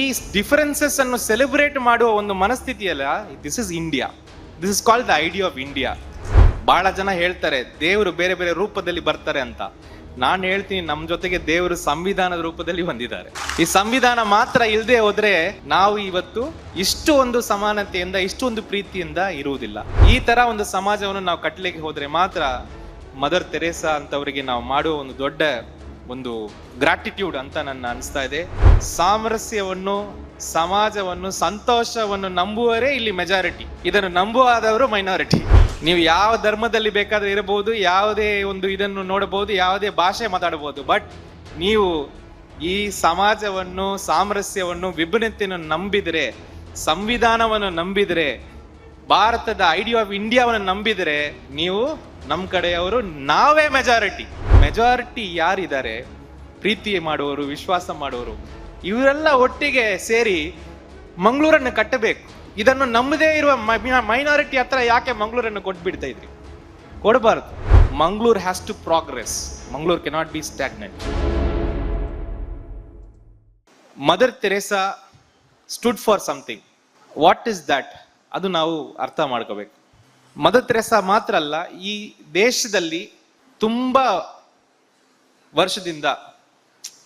ಈ ಡಿಫರೆನ್ಸಸ್ ಅನ್ನು ಸೆಲೆಬ್ರೇಟ್ ಮಾಡುವ ಒಂದು ಮನಸ್ಥಿತಿಯಲ್ಲ this is India this is called the idea of India ಬಹಳ ಜನ ಹೇಳ್ತಾರೆ, ದೇವರು ಬೇರೆ ಬೇರೆ ರೂಪದಲ್ಲಿ ಬರ್ತಾರೆ ಅಂತ. ನಾನು ಹೇಳ್ತೀನಿ ನಮ್ಮ ಜೊತೆಗೆ ದೇವರು ಸಂವಿಧಾನದ ರೂಪದಲ್ಲಿ ಬಂದಿದ್ದಾರೆ. ಈ ಸಂವಿಧಾನ ಮಾತ್ರ ಇಲ್ಲದೆ ಹೋದ್ರೆ ನಾವು ಇವತ್ತು ಇಷ್ಟು ಒಂದು ಸಮಾನತೆಯಿಂದ, ಇಷ್ಟು ಒಂದು ಪ್ರೀತಿಯಿಂದ ಇರುವುದಿಲ್ಲ. ಈ ತರ ಒಂದು ಸಮಾಜವನ್ನು ನಾವು ಕಟ್ಟಲಿಕ್ಕೆ ಹೋದ್ರೆ ಮಾತ್ರ ಮದರ್ ತೆರೇಸಾ ಅಂತವರಿಗೆ ನಾವು ಮಾಡುವ ಒಂದು ದೊಡ್ಡ ಒಂದು ಗ್ರಾಟಿಟ್ಯೂಡ್ ಅಂತ ನನ್ನ ಅನಿಸ್ತಾ ಇದೆ. ಸಾಮರಸ್ಯವನ್ನು, ಸಮಾಜವನ್ನು, ಸಂತೋಷವನ್ನು ನಂಬುವರೇ ಇಲ್ಲಿ ಮೆಜಾರಿಟಿ ಇದನ್ನು ನಂಬುವಾದವರು ಮೈನಾರಿಟಿ ನೀವು ಯಾವ ಧರ್ಮದಲ್ಲಿ ಬೇಕಾದ್ರೆ ಇರಬಹುದು, ಯಾವುದೇ ಒಂದು ಇದನ್ನು ನೋಡಬಹುದು, ಯಾವುದೇ ಭಾಷೆ ಮಾತಾಡಬಹುದು ಬಟ್ ನೀವು ಈ ಸಮಾಜವನ್ನು, ಸಾಮರಸ್ಯವನ್ನು, ವಿಭಿನ್ನತೆಯನ್ನು ನಂಬಿದರೆ, ಸಂವಿಧಾನವನ್ನು ನಂಬಿದರೆ, ಭಾರತದ ಐಡಿಯಾ ಆಫ್ ಇಂಡಿಯಾವನ್ನು ನಂಬಿದರೆ, ನೀವು ನಮ್ಮ ಕಡೆಯವರು ನಾವೇ ಮೆಜಾರಿಟಿ ಮೆಜಾರಿಟಿ ಯಾರಿದ್ದಾರೆ? ಪ್ರೀತಿ ಮಾಡುವವರು, ವಿಶ್ವಾಸ ಮಾಡುವವರು, ಇವರೆಲ್ಲ ಒಟ್ಟಿಗೆ ಸೇರಿ ಮಂಗಳೂರನ್ನು ಕಟ್ಟಬೇಕು. ಇದನ್ನು ನಮ್ಮದೇ ಇರುವ ಮೈನಾರಿಟಿ ಹತ್ರ ಯಾಕೆ ಮಂಗಳೂರನ್ನು ಕೊಟ್ಬಿಡ್ತಾ ಇದ್ರಿ? ಕೊಡಬಾರ್ದು. Mangaluru has to progress Mangaluru cannot be stagnant Mother Teresa stood for something what is that ಅದು ನಾವು ಅರ್ಥ ಮಾಡ್ಕೋಬೇಕು. ಮದರ್ ತೆರೇಸಾ ಮಾತ್ರ ಅಲ್ಲ, ಈ ದೇಶದಲ್ಲಿ ತುಂಬಾ ವರ್ಷದಿಂದ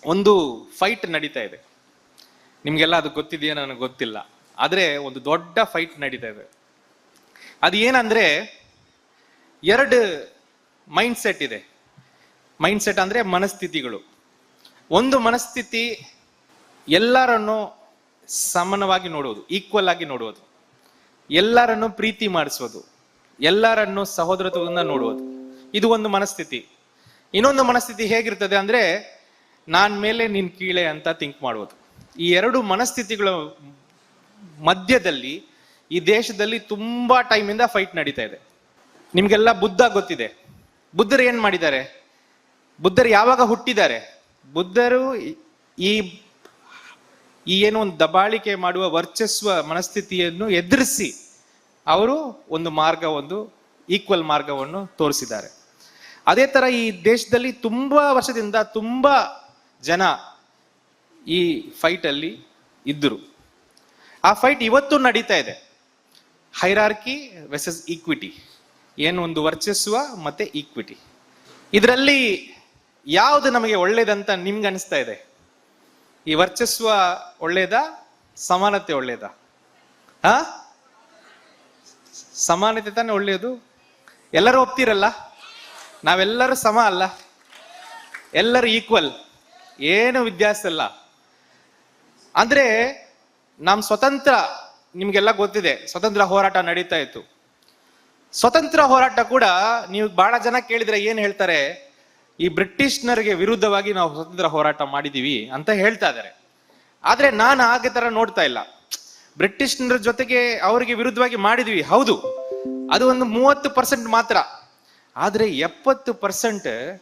ಒಂದು ಫೈಟ್ ನಡೀತಾ ಇದೆ. ನಿಮ್ಗೆಲ್ಲ ಅದು ಗೊತ್ತಿದೆಯಾ? ನನಗೆ ಗೊತ್ತಿಲ್ಲ. ಆದ್ರೆ ಒಂದು ದೊಡ್ಡ ಫೈಟ್ ನಡೀತಾ ಇದೆ. ಅದು ಏನಂದ್ರೆ ಎರಡು ಮೈಂಡ್ ಸೆಟ್ ಇದೆ. ಮೈಂಡ್ ಸೆಟ್ ಅಂದ್ರೆ ಮನಸ್ಥಿತಿಗಳು. ಒಂದು ಮನಸ್ಥಿತಿ ಎಲ್ಲರನ್ನು ಸಮಾನವಾಗಿ ನೋಡುವುದು ಈಕ್ವಲ್ ಆಗಿ ನೋಡುವುದು. ಎಲ್ಲರನ್ನು ಪ್ರೀತಿ ಮಾಡಿಸುವುದು. ಎಲ್ಲರನ್ನು ಸಹೋದರತ್ವದಿಂದ ನೋಡುವುದು. ಇದು ಒಂದು ಮನಸ್ಥಿತಿ. ಇನ್ನೊಂದು ಮನಸ್ಥಿತಿ ಹೇಗಿರ್ತದೆ ಅಂದ್ರೆ, ನಾನ್ ಮೇಲೆ ನಿನ್ ಕೀಳೆ ಅಂತ ಥಿಂಕ್ ಮಾಡುವುದು. ಈ ಎರಡು ಮನಸ್ಥಿತಿಗಳ ಮಧ್ಯದಲ್ಲಿ, ಈ ದೇಶದಲ್ಲಿ ತುಂಬಾ ಟೈಮಿಂದ ಫೈಟ್ ನಡೀತಾ ಇದೆ. ನಿಮ್ಗೆಲ್ಲ ಬುದ್ಧ ಗೊತ್ತಿದೆ. ಬುದ್ಧರು ಏನ್ ಮಾಡಿದ್ದಾರೆ? ಬುದ್ಧರು ಯಾವಾಗ ಹುಟ್ಟಿದ್ದಾರೆ? ಬುದ್ಧರು ಈ ಈ ಏನು ಒಂದು ದಬಾಳಿಕೆ ಮಾಡುವ ವರ್ಚಸ್ವ ಮನಸ್ಥಿತಿಯನ್ನು ಎದುರಿಸಿ ಅವರು ಒಂದು ಮಾರ್ಗ, ಒಂದು ಈಕ್ವಲ್ ಮಾರ್ಗವನ್ನು ತೋರಿಸಿದ್ದಾರೆ. ಅದೇ ತರ ಈ ದೇಶದಲ್ಲಿ ತುಂಬಾ ವರ್ಷದಿಂದ ತುಂಬಾ ಜನ ಈ ಫೈಟ್ ಅಲ್ಲಿ ಇದ್ದರು. ಆ ಫೈಟ್ ಇವತ್ತು ನಡೀತಾ ಇದೆ. ಹೈರಾರ್ಕಿ ವೆಸಸ್ ಈಕ್ವಿಟಿ ಏನು ಒಂದು ವರ್ಚಸ್ವ ಮತ್ತೆ ಈಕ್ವಿಟಿ ಇದರಲ್ಲಿ ಯಾವುದು ನಮಗೆ ಒಳ್ಳೇದಂತ ನಿಮ್ಗೆ ಅನಿಸ್ತಾ ಇದೆ? ಈ ವರ್ಚಸ್ವ ಒಳ್ಳೇದಾ, ಸಮಾನತೆ ಒಳ್ಳೇದಾ? ಹಾ? ಸಮಾನತೆ ತಾನೇ ಒಳ್ಳೆಯದು? ಎಲ್ಲರೂ ಒಪ್ತಿರಲ್ಲ? ನಾವೆಲ್ಲರೂ ಸಮ ಅಲ್ಲ? ಎಲ್ಲರೂ ಈಕ್ವಲ್ ಏನು ವ್ಯತ್ಯಾಸ ಇಲ್ಲ. ಅಂದ್ರೆ ನಮ್ಮ ಸ್ವತಂತ್ರ ನಿಮ್ಗೆಲ್ಲ ಗೊತ್ತಿದೆ, ಸ್ವತಂತ್ರ ಹೋರಾಟ ನಡೀತಾ ಇತ್ತು. ಸ್ವತಂತ್ರ ಹೋರಾಟ ಕೂಡ ನೀವು ಬಹಳ ಜನ ಕೇಳಿದ್ರೆ ಏನ್ ಹೇಳ್ತಾರೆ? ಈ ಬ್ರಿಟಿಷ್ನರಿಗೆ ವಿರುದ್ಧವಾಗಿ ನಾವು ಸ್ವತಂತ್ರ ಹೋರಾಟ ಮಾಡಿದೀವಿ ಅಂತ ಹೇಳ್ತಾ ಇದ್ದಾರೆ. ಆದ್ರೆ ನಾನು ಹಾಗೆ ತರ ನೋಡ್ತಾ ಇಲ್ಲ. ಬ್ರಿಟಿಷ್ನರ ಜೊತೆಗೆ ಅವರಿಗೆ ವಿರುದ್ಧವಾಗಿ ಮಾಡಿದ್ವಿ. ಹೌದು. ಅದು ಒಂದು ಮೂವತ್ತು ಪರ್ಸೆಂಟ್ ಮಾತ್ರ. ಆದರೆ ಎಪ್ಪತ್ತು ಪರ್ಸೆಂಟ್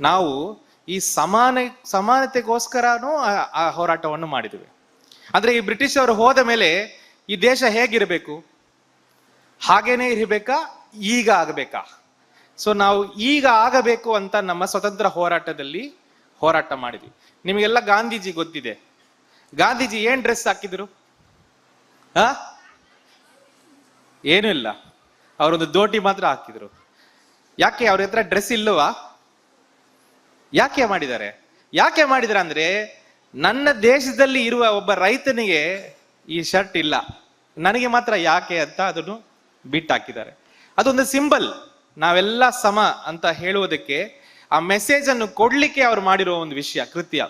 ನಾವು ಈ ಸಮಾನ, ಸಮಾನತೆಗೋಸ್ಕರನೂ ಆ- ಹೋರಾಟವನ್ನು ಮಾಡಿದ್ವಿ. ಅಂದ್ರೆ ಈ ಬ್ರಿಟಿಷ್ ಅವರು ಹೋದ ಮೇಲೆ ಈ ದೇಶ ಹೇಗಿರಬೇಕು? ಹಾಗೇನೆ ಇರಬೇಕಾ? ಈಗ ಆಗಬೇಕಾ? ಸೊ ನಾವು ಈಗ ಆಗಬೇಕು ಅಂತ ನಮ್ಮ ಸ್ವತಂತ್ರ ಹೋರಾಟದಲ್ಲಿ ಹೋರಾಟ ಮಾಡಿದ್ವಿ. ನಿಮಗೆಲ್ಲ ಗಾಂಧೀಜಿ ಗೊತ್ತಿದೆ. ಗಾಂಧೀಜಿ ಏನ್ ಡ್ರೆಸ್ ಹಾಕಿದ್ರು? ಆ ಏನೂ ಇಲ್ಲ. ಅವರೊಂದು ದೋಟಿ ಮಾತ್ರ ಹಾಕಿದ್ರು. ಯಾಕೆ ಅವ್ರ ಹತ್ರ ಡ್ರೆಸ್ ಇಲ್ಲವಾ? ಯಾಕೆ ಮಾಡಿದ್ದಾರೆ? ಯಾಕೆ ಮಾಡಿದಾರೆ ಅಂದ್ರೆ ನನ್ನ ದೇಶದಲ್ಲಿ ಇರುವ ಒಬ್ಬ ರೈತನಿಗೆ ಈ ಶರ್ಟ್ ಇಲ್ಲ. ನನಗೆ ಮಾತ್ರ ಯಾಕೆ ಅಂತ ಅದನ್ನು ಬಿಟ್ಟಾಕಿದ್ದಾರೆ ಅದೊಂದು ಸಿಂಬಲ್ ನಾವೆಲ್ಲ ಸಮ ಅಂತ ಹೇಳುವುದಕ್ಕೆ ಆ ಮೆಸೇಜ್ ಅನ್ನು ಕೊಡ್ಲಿಕ್ಕೆ ಅವ್ರು ಮಾಡಿರೋ ಒಂದು ವಿಷಯ, ಕೃತ್ಯ.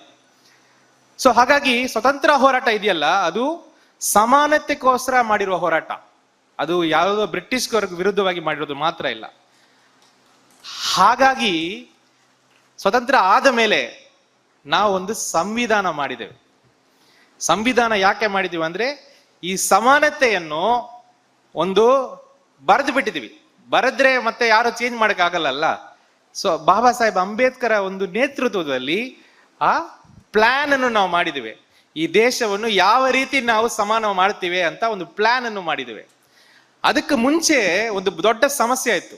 ಸೊ ಹಾಗಾಗಿ ಸ್ವತಂತ್ರ ಹೋರಾಟ ಇದೆಯಲ್ಲ, ಅದು ಸಮಾನತೆಗೋಸ್ಕರ ಮಾಡಿರುವ ಹೋರಾಟ. ಅದು ಯಾವುದೋ ಬ್ರಿಟಿಷ್ ವಿರುದ್ಧವಾಗಿ ಮಾಡಿರೋದು ಮಾತ್ರ ಇಲ್ಲ. ಹಾಗಾಗಿ ಸ್ವತಂತ್ರ ಆದ ಮೇಲೆ ನಾವು ಒಂದು ಸಂವಿಧಾನ ಮಾಡಿದ್ದೇವೆ ಸಂವಿಧಾನ ಯಾಕೆ ಮಾಡಿದೀವಿ ಅಂದ್ರೆ ಈ ಸಮಾನತೆಯನ್ನು ಒಂದು ಬರೆದು ಬಿಟ್ಟಿದೀವಿ. ಬರೆದ್ರೆ ಮತ್ತೆ ಯಾರು ಚೇಂಜ್ ಮಾಡಕ್ ಆಗಲ್ಲ ಸೊ ಬಾಬಾ ಸಾಹೇಬ್ ಅಂಬೇಡ್ಕರ್ ಒಂದು ನೇತೃತ್ವದಲ್ಲಿ ಆ ಪ್ಲಾನ್ ಅನ್ನು ನಾವು ಮಾಡಿದ್ದೇವೆ ಈ ದೇಶವನ್ನು ಯಾವ ರೀತಿ ನಾವು ಸಮಾನ ಮಾಡ್ತೀವಿ ಅಂತ ಒಂದು ಪ್ಲಾನ್ ಅನ್ನು ಮಾಡಿದ್ದೇವೆ. ಅದಕ್ಕೆ ಮುಂಚೆ ಒಂದು ದೊಡ್ಡ ಸಮಸ್ಯೆ ಆಯ್ತು.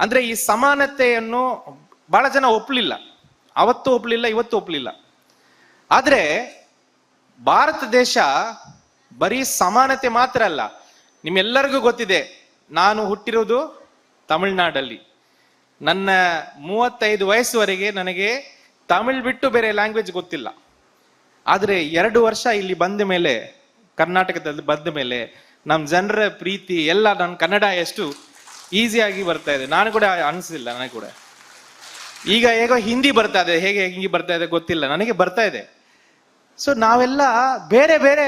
ಅಂದ್ರೆ ಈ ಸಮಾನತೆಯನ್ನು ಬಹಳ ಜನ ಒಪ್ಪಲಿಲ್ಲ ಅವತ್ತು ಒಪ್ಪಲಿಲ್ಲ ಇವತ್ತು ಒಪ್ಪಲಿಲ್ಲ ಆದ್ರೆ ಭಾರತ ದೇಶ ಬರೀ ಸಮಾನತೆ ಮಾತ್ರ ಅಲ್ಲ. ನಿಮ್ಮೆಲ್ಲರಿಗೂ ಗೊತ್ತಿದೆ, ನಾನು ಹುಟ್ಟಿರೋದು ತಮಿಳ್ನಾಡಲ್ಲಿ. ನನ್ನ ಮೂವತ್ತೈದು ವಯಸ್ಸುವರೆಗೆ ನನಗೆ ತಮಿಳ್ ಬಿಟ್ಟು ಬೇರೆ ಲ್ಯಾಂಗ್ವೇಜ್ ಗೊತ್ತಿಲ್ಲ. ಆದರೆ ಎರಡು ವರ್ಷ ಇಲ್ಲಿ ಬಂದ ಮೇಲೆ, ಕರ್ನಾಟಕದಲ್ಲಿ ಬಂದ ಮೇಲೆ ನಮ್ಮ ಜನರ ಪ್ರೀತಿ ಎಲ್ಲ ನನ್ನ ಕನ್ನಡ ಎಷ್ಟು ಈಸಿಯಾಗಿ ಬರ್ತಾ ಇದೆ. ನಾನು ಕೂಡ ಅನಿಸಿಲ್ಲ, ನನಗೆ ಕೂಡ. ಈಗ ಹೇಗೋ ಹಿಂದಿ ಬರ್ತಾ ಇದೆ. ಹೇಗೆ ಹಿಂದಿ ಬರ್ತಾ ಇದೆ ಗೊತ್ತಿಲ್ಲ. ನನಗೆ ಬರ್ತಾ ಇದೆ. ಸೊ ನಾವೆಲ್ಲ ಬೇರೆ ಬೇರೆ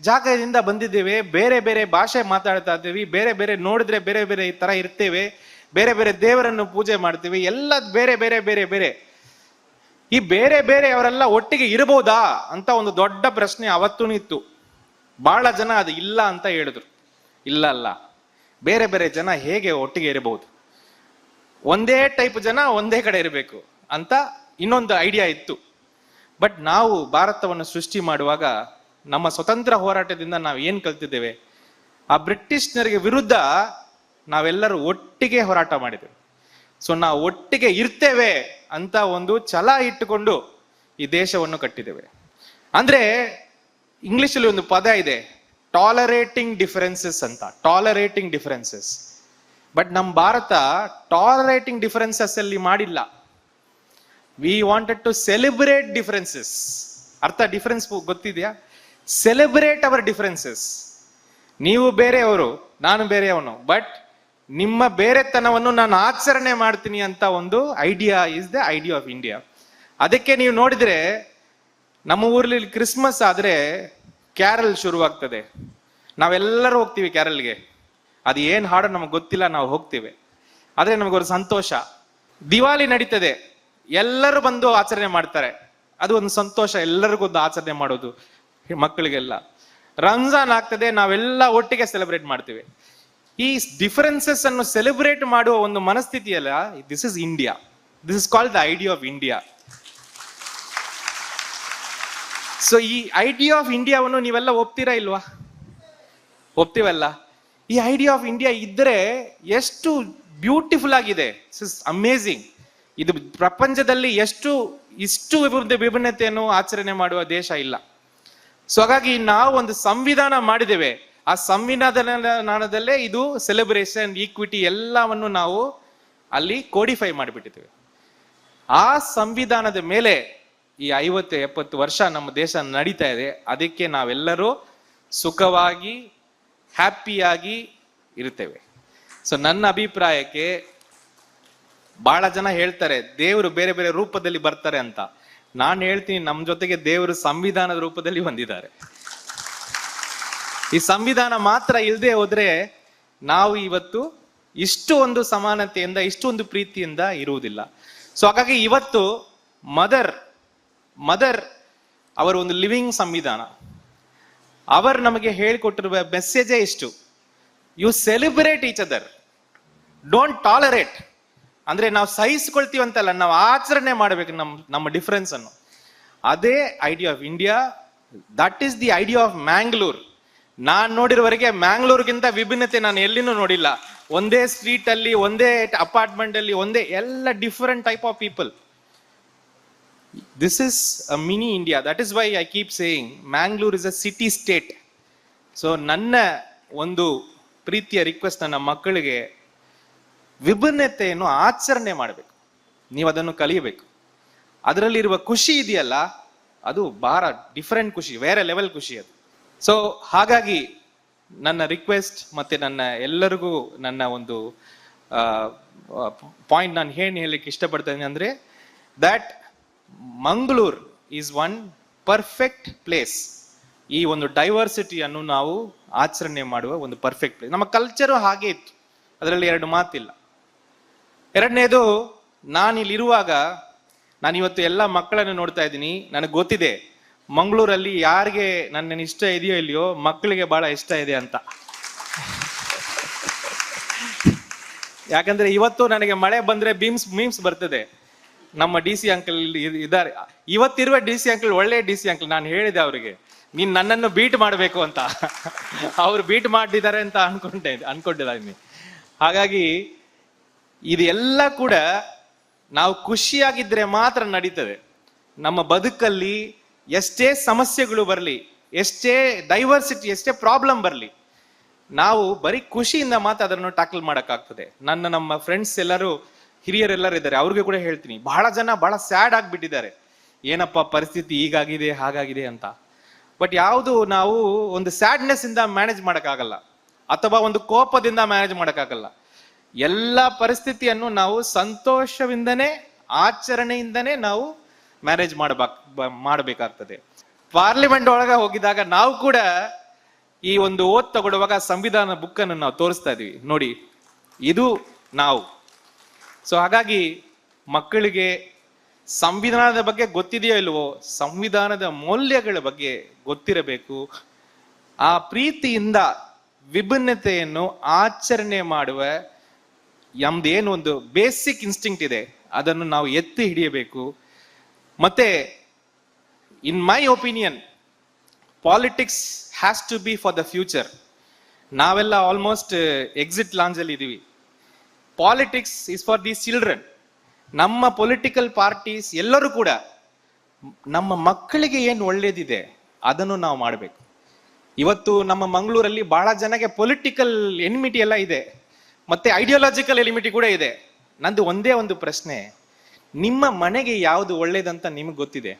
ಜಾಗದಿಂದ ಬಂದಿದ್ದೇವೆ. ಬೇರೆ ಬೇರೆ ಭಾಷೆ ಮಾತಾಡ್ತಾ ಇದ್ದೀವಿ. ಬೇರೆ ಬೇರೆ ನೋಡಿದ್ರೆ ಬೇರೆ ಬೇರೆ ತರ ಇರ್ತೇವೆ. ಬೇರೆ ಬೇರೆ ದೇವರನ್ನು ಪೂಜೆ ಮಾಡ್ತೀವಿ. ಎಲ್ಲ ಬೇರೆ ಬೇರೆ ಬೇರೆ ಬೇರೆ ಈ ಬೇರೆ ಬೇರೆ ಅವರೆಲ್ಲ ಒಟ್ಟಿಗೆ ಇರಬಹುದಾ ಅಂತ ಒಂದು ದೊಡ್ಡ ಪ್ರಶ್ನೆ ಅವತ್ತು ಇತ್ತು. ಬಹಳ ಜನ ಅದು ಇಲ್ಲ ಅಂತ ಹೇಳಿದ್ರು. ಇಲ್ಲ ಅಲ್ಲ. ಬೇರೆ ಬೇರೆ ಜನ ಹೇಗೆ ಒಟ್ಟಿಗೆ ಇರಬಹುದು? ಒಂದೇ ಟೈಪ್ ಜನ ಒಂದೇ ಕಡೆ ಇರಬೇಕು ಅಂತ ಇನ್ನೊಂದು ಐಡಿಯಾ ಇತ್ತು. ಬಟ್ ನಾವು ಭಾರತವನ್ನು ಸೃಷ್ಟಿ ಮಾಡುವಾಗ ನಮ್ಮ ಸ್ವತಂತ್ರ ಹೋರಾಟದಿಂದ ನಾವು ಏನ್ ಕಲ್ತಿದ್ದೇವೆ? ಆ ಬ್ರಿಟಿಷ್ನರಿಗೆ ವಿರುದ್ಧ ನಾವೆಲ್ಲರೂ ಒಟ್ಟಿಗೆ ಹೋರಾಟ ಮಾಡಿದ್ದೇವೆ ಸೊ ನಾವು ಒಟ್ಟಿಗೆ ಇರ್ತೇವೆ ಅಂತ ಒಂದು ಛಲ ಇಟ್ಟುಕೊಂಡು ಈ ದೇಶವನ್ನು ಕಟ್ಟಿದ್ದೇವೆ. ಅಂದ್ರೆ ಇಂಗ್ಲಿಷಲ್ಲಿ ಒಂದು ಪದ ಇದೆ ಟಾಲರೇಟಿಂಗ್ ಡಿಫರೆನ್ಸಸ್ ಅಂತ. ಟಾಲರೇಟಿಂಗ್ ಡಿಫರೆನ್ಸಸ್ ಬಟ್ ನಮ್ಮ ಭಾರತ ಟಾಲರೇಟಿಂಗ್ ಡಿಫರೆನ್ಸಸ್ ಅಲ್ಲಿ ಮಾಡಿಲ್ಲ. We wanted to celebrate differences ಅರ್ಥ ಡಿಫರೆನ್ಸ್ ಗೊತ್ತಿದೆಯಾ? ಸೆಲೆಬ್ರೇಟ್ ಅವರ್ ಡಿಫರೆನ್ಸಸ್ ನೀವು ಬೇರೆಯವರು, ನಾನು ಬೇರೆಯವನು. ಬಟ್ ನಿಮ್ಮ ಬೇರೆತನವನ್ನು ನಾನು ಆಚರಣೆ ಮಾಡ್ತೀನಿ ಅಂತ ಒಂದು idea is the idea of India ಅದಕ್ಕೆ ನೀವು ನೋಡಿದ್ರೆ ನಮ್ಮ ಊರಲ್ಲಿ ಕ್ರಿಸ್ಮಸ್ ಆದ್ರೆ ಕ್ಯಾರಲ್ ಶುರುವಾಗ್ತದೆ. ನಾವೆಲ್ಲರೂ ಹೋಗ್ತೀವಿ ಕ್ಯಾರಲ್ಗೆ ಅದು ಏನು ಹಾಡು ನಮಗೆ ಗೊತ್ತಿಲ್ಲ, ನಾವು ಹೋಗ್ತೀವಿ. ಆದ್ರೆ ನಮಗೊಂದು ಸಂತೋಷ. ದಿವಾಲಿ ನಡೀತದೆ. ಎಲ್ಲರೂ ಬಂದು ಆಚರಣೆ ಮಾಡ್ತಾರೆ. ಅದು ಒಂದು ಸಂತೋಷ ಎಲ್ಲರಿಗೊಂದು ಆಚರಣೆ ಮಾಡೋದು ಮಕ್ಕಳಿಗೆಲ್ಲ. ರಂಜಾನ್ ಆಗ್ತದೆ, ನಾವೆಲ್ಲ ಒಟ್ಟಿಗೆ ಸೆಲೆಬ್ರೇಟ್ ಮಾಡ್ತೀವಿ. ಈ ಡಿಫರೆನ್ಸಸ್ ಅನ್ನು ಸೆಲೆಬ್ರೇಟ್ ಮಾಡುವ ಒಂದು ಮನಸ್ಥಿತಿಯಲ್ಲ this is India this is called the idea of India so ಈ ಐಡಿಯಾ ಆಫ್ ಇಂಡಿಯಾವನ್ನು ನೀವೆಲ್ಲ ಒಪ್ತೀರಾ ಇಲ್ವಾ? ಒಪ್ತೀವಲ್ಲ? ಈ ಐಡಿಯಾ ಆಫ್ ಇಂಡಿಯಾ ಇದ್ರೆ ಎಷ್ಟು ಬ್ಯೂಟಿಫುಲ್ ಆಗಿದೆ. ಅಮೇಝಿಂಗ್ ಇದು ಪ್ರಪಂಚದಲ್ಲಿ ಎಷ್ಟು, ಇಷ್ಟು ವಿಭಿನ್ನ ವಿಭಿನ್ನತೆಯನ್ನು ಆಚರಣೆ ಮಾಡುವ ದೇಶ ಇಲ್ಲ. ಸೊ ಹಾಗಾಗಿ ನಾವು ಒಂದು ಸಂವಿಧಾನ ಮಾಡಿದ್ದೇವೆ. ಆ ಸಂವಿಧಾನದಲ್ಲೇ ಇದು ಸೆಲೆಬ್ರೇಷನ್ ಈಕ್ವಿಟಿ ಎಲ್ಲವನ್ನು ನಾವು ಅಲ್ಲಿ ಕೋಡಿಫೈ ಮಾಡಿಬಿಟ್ಟಿದ್ದೇವೆ. ಆ ಸಂವಿಧಾನದ ಮೇಲೆ ಈ ಐವತ್ತು, ಎಪ್ಪತ್ತು ವರ್ಷ ನಮ್ಮ ದೇಶ ನಡೀತಾ ಇದೆ. ಅದಕ್ಕೆ ನಾವೆಲ್ಲರೂ ಸುಖವಾಗಿ ಹ್ಯಾಪಿಯಾಗಿ ಇರುತ್ತೇವೆ. ಸೊ ನನ್ನ ಅಭಿಪ್ರಾಯಕ್ಕೆ ಬಹಳ ಜನ ಹೇಳ್ತಾರೆ, ದೇವರು ಬೇರೆ ಬೇರೆ ರೂಪದಲ್ಲಿ ಬರ್ತಾರೆ ಅಂತ. ನಾನು ಹೇಳ್ತೀನಿ ನಮ್ಮ ಜೊತೆಗೆ ದೇವರು ಸಂವಿಧಾನದ ರೂಪದಲ್ಲಿ ಬಂದಿದ್ದಾರೆ. ಈ ಸಂವಿಧಾನ ಮಾತ್ರ ಇಲ್ಲದೆ ಹೋದ್ರೆ ನಾವು ಇವತ್ತು ಇಷ್ಟು ಒಂದು ಸಮಾನತೆಯಿಂದ ಇಷ್ಟು ಒಂದು ಪ್ರೀತಿಯಿಂದ ಇರುವುದಿಲ್ಲ. ಸೊ ಹಾಗಾಗಿ ಇವತ್ತು ಮದರ್ ಮದರ್ ಅವರ ಒಂದು ಲಿವಿಂಗ್ ಸಂವಿಧಾನ. ಅವರು ನಮಗೆ ಹೇಳಿಕೊಟ್ಟಿರುವ ಮೆಸೇಜೇ ಇಷ್ಟು. You celebrate each other don't tolerate ಅಂದ್ರೆ ನಾವು ಸಹಿಸ್ಕೊಳ್ತೀವಂತಲ್ಲ ನಾವು ಆಚರಣೆ ಮಾಡಬೇಕು ನಮ್ಮ ನಮ್ಮ ಡಿಫ್ರೆನ್ಸ್ ಅನ್ನು. ಅದೇ idea of India that is the idea of Mangalore ನಾನ್ ನೋಡಿರೋವರೆಗೆ ಮ್ಯಾಂಗ್ಳೂರ್ಗಿಂತ ವಿಭಿನ್ನತೆ ನಾನು ಎಲ್ಲಿನೂ ನೋಡಿಲ್ಲ. ಒಂದೇ ಸ್ಟ್ರೀಟ್ ಅಲ್ಲಿ, ಒಂದೇ ಅಪಾರ್ಟ್ಮೆಂಟ್ ಅಲ್ಲಿ, ಒಂದೇ ಎಲ್ಲ different type of people this is a mini India that is why I keep saying Mangalore is a city state so ನನ್ನ ಒಂದು ಪ್ರೀತಿಯ ರಿಕ್ವೆಸ್ಟ್ ನನ್ನ ಮಕ್ಕಳಿಗೆ, ವಿಭಿನ್ನತೆಯನ್ನು ಆಚರಣೆ ಮಾಡಬೇಕು. ನೀವು ಅದನ್ನು ಕಲಿಯಬೇಕು. ಅದರಲ್ಲಿರುವ ಖುಷಿ ಇದೆಯಲ್ಲ? ಅದು ಬಹಳ ಡಿಫರೆಂಟ್ ಖುಷಿ, ಬೇರೆ ಲೆವೆಲ್ ಖುಷಿ ಅದು. ಸೊ ಹಾಗಾಗಿ ನನ್ನ ರಿಕ್ವೆಸ್ಟ್ ಮತ್ತೆ ನನ್ನ ಎಲ್ಲರಿಗೂ ನನ್ನ ಒಂದು ಪಾಯಿಂಟ್ ನಾನು ಏನು ಹೇಳಲಿಕ್ಕೆ ಇಷ್ಟಪಡ್ತೇನೆ ಅಂದ್ರೆ that Mangalore is one perfect place ಈ ಒಂದು ಡೈವರ್ಸಿಟಿಯನ್ನು ನಾವು ಆಚರಣೆ ಮಾಡುವ ಒಂದು ಪರ್ಫೆಕ್ಟ್ ಪ್ಲೇಸ್ ನಮ್ಮ ಕಲ್ಚರು ಹಾಗೆ ಇತ್ತು. ಅದರಲ್ಲಿ ಎರಡು ಮಾತಿಲ್ಲ. ಎರಡನೇದು ನಾನು ಇಲ್ಲಿರುವಾಗ ನಾನು ಇವತ್ತು ಎಲ್ಲ ಮಕ್ಕಳನ್ನು ನೋಡ್ತಾ ಇದ್ದೀನಿ. ನನಗೆ ಗೊತ್ತಿದೆ. ಮಂಗಳೂರಲ್ಲಿ ಯಾರಿಗೆ ನನ್ನ ಇಷ್ಟ ಇದೆಯೋ ಇಲ್ಲಿಯೋ ಮಕ್ಕಳಿಗೆ ಬಹಳ ಇಷ್ಟ ಇದೆ ಅಂತ. ಯಾಕಂದ್ರೆ ಇವತ್ತು ನನಗೆ ಮಳೆ ಬಂದ್ರೆ ಬೀಮ್ಸ್ ಮೀಮ್ಸ್ ಬರ್ತದೆ. ನಮ್ಮ ಡಿ ಸಿ ಅಂಕಲ್ ಇದ್ದಾರೆ. ಇವತ್ತಿರುವ ಡಿ ಸಿ ಅಂಕಲ್ ಒಳ್ಳೆ ಡಿ ಸಿ ಅಂಕಲ್, ನಾನು ಹೇಳಿದೆ ಅವರಿಗೆ, ನೀನ್ ನನ್ನನ್ನು ಬೀಟ್ ಮಾಡಬೇಕು ಅಂತ. ಅವ್ರು ಬೀಟ್ ಮಾಡಿದ್ದಾರೆ ಅಂತ ಅನ್ಕೊಂಡೆ ಅನ್ಕೊಂಡಿದ್ದೀನಿ ಹಾಗಾಗಿ ಇದೆಲ್ಲ ಕೂಡ ನಾವು ಖುಷಿಯಾಗಿದ್ರೆ ಮಾತ್ರ ನಡೀತದೆ. ನಮ್ಮ ಬದುಕಲ್ಲಿ ಎಷ್ಟೇ ಸಮಸ್ಯೆಗಳು ಬರಲಿ, ಎಷ್ಟೇ ಡೈವರ್ಸಿಟಿ ಎಷ್ಟೇ ಪ್ರಾಬ್ಲಮ್ ಬರಲಿ, ನಾವು ಬರೀ ಖುಷಿಯಿಂದ ಮಾತ್ರ ಅದನ್ನು ಟ್ಯಾಕಲ್ ಮಾಡೋಕ್ಕಾಗ್ತದೆ. ನನ್ನ ನಮ್ಮ ಫ್ರೆಂಡ್ಸ್ ಎಲ್ಲರೂ ಹಿರಿಯರೆಲ್ಲರೂ ಇದ್ದಾರೆ, ಅವ್ರಿಗೆ ಕೂಡ ಹೇಳ್ತೀನಿ. ಬಹಳ ಜನ ಬಹಳ ಸ್ಯಾಡ್ ಆಗಿಬಿಟ್ಟಿದ್ದಾರೆ. ಏನಪ್ಪ ಪರಿಸ್ಥಿತಿ ಹೀಗಾಗಿದೆ, ಹಾಗಾಗಿದೆ ಅಂತ. ಬಟ್ ಯಾವುದು ನಾವು ಒಂದು ಸ್ಯಾಡ್ನೆಸ್ ಇಂದ ಮ್ಯಾನೇಜ್ ಮಾಡೋಕ್ಕಾಗಲ್ಲ, ಅಥವಾ ಒಂದು ಕೋಪದಿಂದ ಮ್ಯಾನೇಜ್ ಮಾಡೋಕ್ಕಾಗಲ್ಲ. ಎಲ್ಲ ಪರಿಸ್ಥಿತಿಯನ್ನು ನಾವು ಸಂತೋಷವಿಂದನೇ ಆಚರಣೆಯಿಂದನೇ ನಾವು ಮ್ಯಾನೇಜ್ ಮಾಡಬಾಕ್ ಮಾಡಬೇಕಾಗ್ತದೆ. ಪಾರ್ಲಿಮೆಂಟ್ ಒಳಗೆ ಹೋಗಿದಾಗ ನಾವು ಕೂಡ ಈ ಒಂದು ಓದ್ ತಗೊಳ್ಳುವಾಗ ಸಂವಿಧಾನ ಬುಕ್ ಅನ್ನು ನಾವು ತೋರಿಸ್ತಾ ಇದೀವಿ. ನೋಡಿ, ಇದು ನಾವು. ಸೊ ಹಾಗಾಗಿ ಮಕ್ಕಳಿಗೆ ಸಂವಿಧಾನದ ಬಗ್ಗೆ ಗೊತ್ತಿದೆಯೋ ಇಲ್ವೋ, ಸಂವಿಧಾನದ ಮೌಲ್ಯಗಳ ಬಗ್ಗೆ ಗೊತ್ತಿರಬೇಕು. ಆ ಪ್ರೀತಿಯಿಂದ ವಿಭಿನ್ನತೆಯನ್ನು ಆಚರಣೆ ಮಾಡುವ ಎಂದೇನು ಒಂದು ಬೇಸಿಕ್ ಇನ್ಸ್ಟಿಂಕ್ಟ್ ಇದೆ. ಅದನ್ನು ನಾವು ಎತ್ತಿ ಹಿಡಿಯಬೇಕು. ಮತ್ತೆ in my opinion politics has to be for the future ನಾವೆಲ್ಲ ಆಲ್ಮೋಸ್ಟ್ ಎಕ್ಸಿಟ್ ಲಾಂಜಲ್ಲಿ ಇದೀವಿ. Politics is for the children ನಮ್ಮ ಪೊಲಿಟಿಕಲ್ ಪಾರ್ಟೀಸ್ ಎಲ್ಲರೂ ಕೂಡ ನಮ್ಮ ಮಕ್ಕಳಿಗೆ ಏನು ಒಳ್ಳೇದಿದೆ, ಅದನ್ನು ನಾವು ಮಾಡಬೇಕು. ಇವತ್ತು ನಮ್ಮ ಮಂಗಳೂರಲ್ಲಿ ಬಹಳ ಜನಕ್ಕೆ ಪೊಲಿಟಿಕಲ್ ಎನಿಮಿಟಿ ಎಲ್ಲ ಇದೆ, ಮತ್ತೆ ಐಡಿಯಾಲಜಿಕಲ್ ಎನಿಮಿಟಿ ಕೂಡ ಇದೆ. ನಂದು ಒಂದೇ ಒಂದು ಪ್ರಶ್ನೆ ನಿಮ್ಮ ಮನೆಗೆ ಯಾವುದು ಒಳ್ಳೇದಂತ ನಿಮ್ಗೆ ಗೊತ್ತಿದೆ.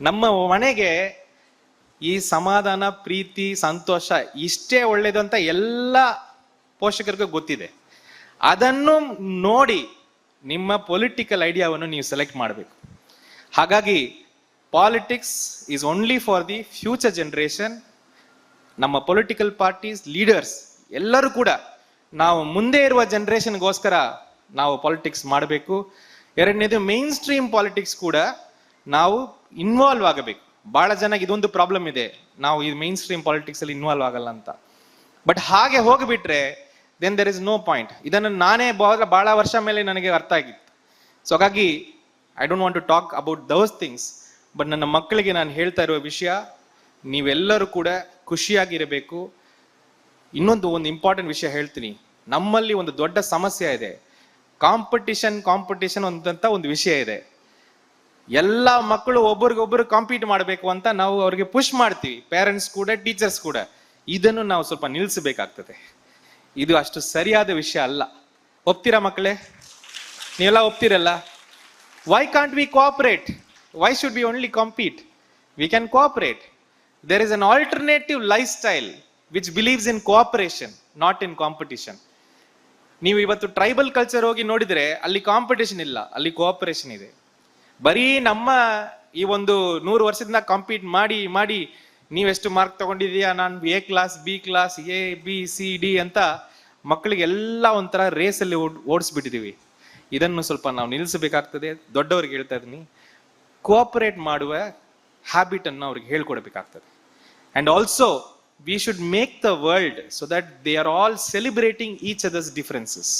ನಮ್ಮ ಮನೆಗೆ ಈ ಸಮಾಧಾನ, ಪ್ರೀತಿ, ಸಂತೋಷ ಇಷ್ಟೇ ಒಳ್ಳೇದು ಎಲ್ಲ ಪೋಷಕರಿಗೂ ಗೊತ್ತಿದೆ. ಅದನ್ನು ನೋಡಿ ನಿಮ್ಮ ಪೊಲಿಟಿಕಲ್ ಐಡಿಯಾವನ್ನು ನೀವು ಸೆಲೆಕ್ಟ್ ಮಾಡಬೇಕು. ಹಾಗಾಗಿ politics is only for the future generation ನಮ್ಮ ಪೊಲಿಟಿಕಲ್ ಪಾರ್ಟೀಸ್ ಲೀಡರ್ಸ್ ಎಲ್ಲರೂ ಕೂಡ ನಾವು ಮುಂದೆ ಇರುವ ಜನರೇಷನ್ಗೋಸ್ಕರ ನಾವು ಪಾಲಿಟಿಕ್ಸ್ ಮಾಡಬೇಕು. ಎರಡನೇದು ಮೇನ್ ಸ್ಟ್ರೀಮ್ ಪಾಲಿಟಿಕ್ಸ್ ಕೂಡ ನಾವು ಇನ್ವಾಲ್ವ್ ಆಗಬೇಕು. ಬಹಳ ಜನ ಇದೊಂದು ಪ್ರಾಬ್ಲಮ್ ಇದೆ. ನಾವು ಈ ಮೇನ್ ಸ್ಟ್ರೀಮ್ ಪಾಲಿಟಿಕ್ಸ್ ಅಲ್ಲಿ ಇನ್ವಾಲ್ವ್ ಆಗಲ್ಲ ಅಂತ. ಬಟ್ ಹಾಗೆ ಹೋಗಿಬಿಟ್ರೆ then there is no point ಇದನ್ನು ನಾನೇ ಬಹಳ ಬಹಳ ವರ್ಷ ಮೇಲೆ ನನಗೆ ಅರ್ಥ ಆಗಿತ್ತು. ಸೊ ಹಾಗಾಗಿ I don't want to talk about those things but ನನ್ನ ಮಕ್ಕಳಿಗೆ ನಾನು ಹೇಳ್ತಾ ಇರುವ ವಿಷಯ, ನೀವೆಲ್ಲರೂ ಕೂಡ ಖುಷಿಯಾಗಿರಬೇಕು. ಇನ್ನೊಂದು ಒಂದು ಇಂಪಾರ್ಟೆಂಟ್ ವಿಷಯ ಹೇಳ್ತೀನಿ. ನಮ್ಮಲ್ಲಿ ಒಂದು ದೊಡ್ಡ ಸಮಸ್ಯೆ ಇದೆ. ಕಾಂಪಿಟಿಷನ್ ಕಾಂಪಿಟಿಷನ್ ಅಂತ ಒಂದು ವಿಷಯ ಇದೆ. ಎಲ್ಲ ಮಕ್ಕಳು ಒಬ್ಬರಿಗೊಬ್ಬರು ಕಾಂಪೀಟ್ ಮಾಡಬೇಕು ಅಂತ ನಾವು ಅವ್ರಿಗೆ ಪುಷ್ ಮಾಡ್ತೀವಿ. ಪೇರೆಂಟ್ಸ್ ಕೂಡ ಟೀಚರ್ಸ್ ಕೂಡ. ಇದನ್ನು ನಾವು ಸ್ವಲ್ಪ ನಿಲ್ಲಿಸಬೇಕಾಗ್ತದೆ ಇದು ಅಷ್ಟು ಸರಿಯಾದ ವಿಷಯ ಅಲ್ಲ. ಒಪ್ತೀರಾ ಮಕ್ಕಳೇ? ನೀವೆಲ್ಲ ಒಪ್ತಿರಲ್ಲ? Why can't we cooperate why should be only compete we can cooperate there is an alternative lifestyle which believes in cooperation not in competition ನೀವು ಇವತ್ತು ಟ್ರೈಬಲ್ ಕಲ್ಚರ್ ಹೋಗಿ ನೋಡಿದ್ರೆ ಅಲ್ಲಿ ಕಾಂಪಿಟೇಷನ್ ಇಲ್ಲ, ಅಲ್ಲಿ ಕೋಆಪರೇಷನ್ ಇದೆ. ಬರೀ ನಮ್ಮ ಈ ಒಂದು ನೂರು ವರ್ಷದಿಂದ ಕಾಂಪೀಟ್ ಮಾಡಿ ಮಾಡಿ ನೀವೆಷ್ಟು ಮಾರ್ಕ್ ತಗೊಂಡಿದೀಯಾ ನಾನು A class B class A B C D ಅಂತ ಮಕ್ಕಳಿಗೆ ಎಲ್ಲ ಒಂಥರ ರೇಸಲ್ಲಿ ಓಡಿಸ್ಬಿಟ್ಟಿದೀವಿ. ಇದನ್ನು ಸ್ವಲ್ಪ ನಾವು ನಿಲ್ಲಿಸಬೇಕಾಗ್ತದೆ. ದೊಡ್ಡವ್ರಿಗೆ ಹೇಳ್ತಾ ಇದೀನಿ ಕೋಆಪರೇಟ್ ಮಾಡುವ ಹ್ಯಾಬಿಟ್ ಅನ್ನು ಅವ್ರಿಗೆ ಹೇಳ್ಕೊಡ್ಬೇಕಾಗ್ತದೆ. And also we should make the world so that they are all celebrating each other's differences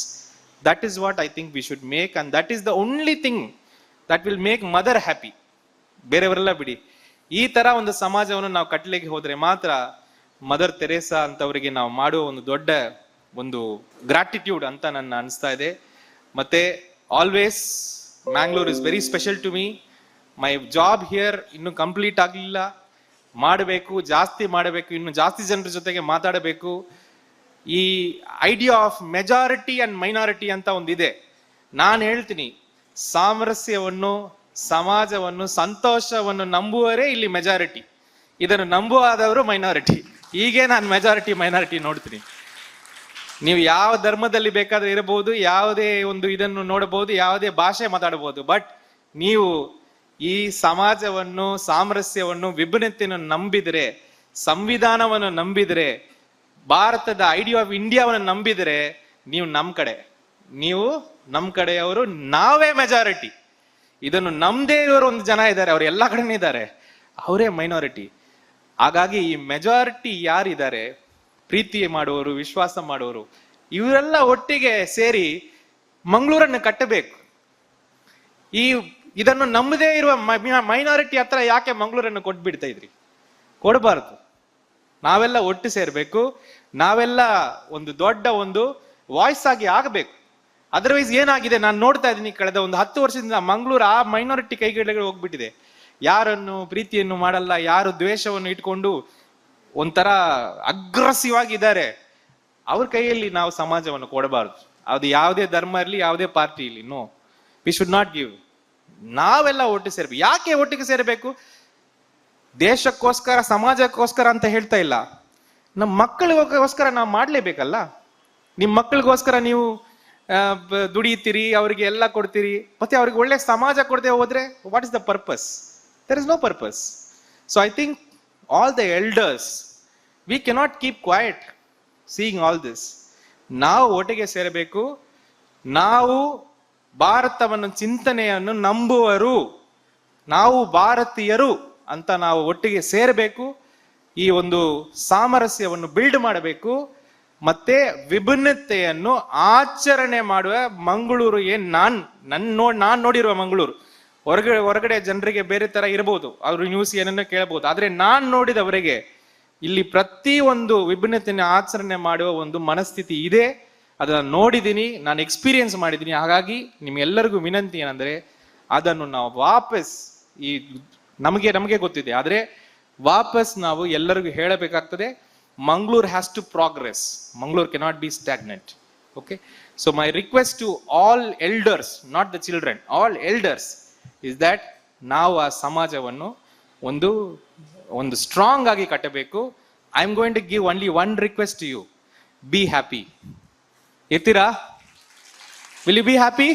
that is what I think we should make and that is the only thing that will make mother happy ಬೇರೆಯವರೆಲ್ಲ ಬಿಡಿ. ಈ ತರ ಒಂದು ಸಮಾಜವನ್ನು ನಾವು ಕಟ್ಟಲಿಕ್ಕೆ ಹೋದ್ರೆ ಮಾತ್ರ ಮದರ್ ತೆರೇಸಾ ಅಂತವರಿಗೆ ನಾವು ಮಾಡುವ ಒಂದು ದೊಡ್ಡ ಒಂದು ಗ್ರಾಟಿಟ್ಯೂಡ್ ಅಂತ ನನ್ನ ಅನಿಸ್ತಾ ಇದೆ. ಮತ್ತೆ always Mangalore is very special to me my job here ಇನ್ನು ಕಂಪ್ಲೀಟ್ ಆಗಲಿಲ್ಲ. ಮಾಡಬೇಕು, ಜಾಸ್ತಿ ಮಾಡಬೇಕು, ಇನ್ನು ಜಾಸ್ತಿ ಜನರ ಜೊತೆಗೆ ಮಾತಾಡಬೇಕು. ಈ idea of majority and minority ಅಂತ ಒಂದಿದೆ. ನಾನು ಹೇಳ್ತೀನಿ, ಸಾಮರಸ್ಯವನ್ನು, ಸಮಾಜವನ್ನು, ಸಂತೋಷವನ್ನು ನಂಬುವರೇ ಇಲ್ಲಿ ಮೆಜಾರಿಟಿ ಇದನ್ನು ನಂಬುವಾದವರು ಮೈನಾರಿಟಿ ಹೀಗೆ ನಾನು ಮೆಜಾರಿಟಿ ಮೈನಾರಿಟಿ ನೋಡ್ತೀನಿ. ನೀವು ಯಾವ ಧರ್ಮದಲ್ಲಿ ಬೇಕಾದ್ರೆ ಇರಬಹುದು, ಯಾವುದೇ ಒಂದು ಇದನ್ನು ನೋಡಬಹುದು, ಯಾವುದೇ ಭಾಷೆ ಮಾತಾಡಬಹುದು ಬಟ್ ನೀವು ಈ ಸಮಾಜವನ್ನು, ಸಾಮರಸ್ಯವನ್ನು, ವಿಭಿನ್ನತೆಯನ್ನು ನಂಬಿದರೆ, ಸಂವಿಧಾನವನ್ನು ನಂಬಿದರೆ, ಭಾರತದ ಐಡಿಯಾ ಆಫ್ ಇಂಡಿಯಾವನ್ನು ನಂಬಿದರೆ ನೀವು ನಮ್ಮ ಕಡೆ. ನೀವು ನಮ್ಮ ಕಡೆಯವರು ನಾವೇ ಮೆಜಾರಿಟಿ ಇದನ್ನು ನಮ್ದೇ ಇರೋರು ಒಂದು ಜನ ಇದ್ದಾರೆ, ಅವ್ರು ಎಲ್ಲ ಕಡೆನೇ ಇದ್ದಾರೆ. ಅವರೇ ಮೈನಾರಿಟಿ ಹಾಗಾಗಿ ಈ ಮೆಜಾರಿಟಿ ಯಾರಿದ್ದಾರೆ, ಪ್ರೀತಿ ಮಾಡುವವರು, ವಿಶ್ವಾಸ ಮಾಡುವವರು, ಇವರೆಲ್ಲ ಒಟ್ಟಿಗೆ ಸೇರಿ ಮಂಗಳೂರನ್ನು ಕಟ್ಟಬೇಕು. ಈ ಇದನ್ನು ನಮ್ಮದೇ ಇರುವ ಮೈನಾರಿಟಿ ಹತ್ರ ಯಾಕೆ ಮಂಗಳೂರನ್ನು ಕೊಟ್ಬಿಡ್ತಾ ಇದ್ರಿ? ಕೊಡಬಾರದು. ನಾವೆಲ್ಲ ಒಟ್ಟು ಸೇರ್ಬೇಕು, ನಾವೆಲ್ಲ ಒಂದು ದೊಡ್ಡ ಒಂದು ವಾಯ್ಸ್ ಆಗಿ ಆಗಬೇಕು. ಅದರ್ವೈಸ್ ಏನಾಗಿದೆ? ನಾನು ನೋಡ್ತಾ ಇದ್ದೀನಿ ಕಳೆದ ಒಂದು ಹತ್ತು ವರ್ಷದಿಂದ ಮಂಗಳೂರು ಆ ಮೈನಾರಿಟಿ ಕೈಗಳಿಗೆ ಹೋಗ್ಬಿಟ್ಟಿದೆ. ಯಾರನ್ನು ಪ್ರೀತಿಯನ್ನು ಮಾಡಲ್ಲ, ಯಾರು ದ್ವೇಷವನ್ನು ಇಟ್ಕೊಂಡು ಒಂಥರ ಅಗ್ರೆಸಿವ್ ಆಗಿದ್ದಾರೆ ಅವ್ರ ಕೈಯಲ್ಲಿ ನಾವು ಸಮಾಜವನ್ನು ಕೊಡಬಾರ್ದು. ಅದು ಯಾವುದೇ ಧರ್ಮ ಇರಲಿ, ಯಾವುದೇ ಪಾರ್ಟಿ ಇರಲಿ no we should not give ನಾವೆಲ್ಲ ಒಟ್ಟಿಗೆ ಸೇರ್ಬೇಕು. ಯಾಕೆ ಒಟ್ಟಿಗೆ ಸೇರಬೇಕು? ದೇಶಕ್ಕೋಸ್ಕರ, ಸಮಾಜಕ್ಕೋಸ್ಕರ ಅಂತ ಹೇಳ್ತಾ ಇಲ್ಲ. ನಮ್ಮ ಮಕ್ಕಳಿಗೋಸ್ಕರ ನಾವು ಮಾಡ್ಲೇಬೇಕಲ್ಲ? ನಿಮ್ಮ ಮಕ್ಕಳಿಗೋಸ್ಕರ ನೀವು ದುಡಿಯುತ್ತೀರಿ, ಅವರಿಗೆ ಎಲ್ಲ ಕೊಡ್ತೀರಿ. ಮತ್ತೆ ಅವ್ರಿಗೆ ಒಳ್ಳೆ ಸಮಾಜ ಕೊಡದೆ ಹೋದ್ರೆ what is the purpose there is no purpose so I think all the elders we cannot keep quiet seeing all this ನಾವು ಒಟ್ಟಿಗೆ ಸೇರಬೇಕು. ನಾವು ಭಾರತವನ್ನು ಚಿಂತನೆಯನ್ನು ನಂಬುವರು. ನಾವು ಭಾರತೀಯರು ಅಂತ ನಾವು ಒಟ್ಟಿಗೆ ಸೇರಬೇಕು. ಈ ಒಂದು ಸಾಮರಸ್ಯವನ್ನು ಬಿಲ್ಡ್ ಮಾಡಬೇಕು. ಮತ್ತೆ ವಿಭಿನ್ನತೆಯನ್ನು ಆಚರಣೆ ಮಾಡುವ ಮಂಗಳೂರು ಏನ್ ನಾನ್, ನನ್ ನೋ, ನಾನ್ ನೋಡಿರುವ ಮಂಗಳೂರು. ಹೊರಗಡೆ ಹೊರಗಡೆ ಜನರಿಗೆ ಬೇರೆ ತರ ಇರಬಹುದು ಅವರು ನ್ಯೂಸ್ ಏನನ್ನ ಕೇಳಬಹುದು ಆದ್ರೆ ನಾನ್ ನೋಡಿದವರಿಗೆ ಇಲ್ಲಿ ಪ್ರತಿ ಒಂದು ವಿಭಿನ್ನತೆಯನ್ನು ಆಚರಣೆ ಮಾಡುವ ಒಂದು ಮನಸ್ಥಿತಿ ಇದೆ. ಅದನ್ನ ನೋಡಿದ್ದೀನಿ ನಾನು ಎಕ್ಸ್ಪೀರಿಯನ್ಸ್ ಮಾಡಿದ್ದೀನಿ ಹಾಗಾಗಿ ನಿಮ್ಗೆಲ್ಲರಿಗೂ ವಿನಂತಿ ಏನಂದ್ರೆ, ಅದನ್ನು ನಾವು ವಾಪಸ್ ಈ ನಮಗೆ ನಮಗೆ ಗೊತ್ತಿದೆ. ಆದ್ರೆ ವಾಪಸ್ ನಾವು ಎಲ್ಲರಿಗೂ ಹೇಳಬೇಕಾಗ್ತದೆ, Mangaluru has to progress Mangaluru cannot be stagnant okay so my request to all elders not the children all elders is that ನಾವು ಆ ಸಮಾಜವನ್ನು ಒಂದು ಒಂದು ಸ್ಟ್ರಾಂಗ್ ಆಗಿ ಕಟ್ಟಬೇಕು. I am going to give only one request to you be happy ಇರ್ತೀರಾ will you be happy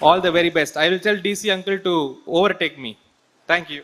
all the very best I will tell D C uncle to overtake me thank you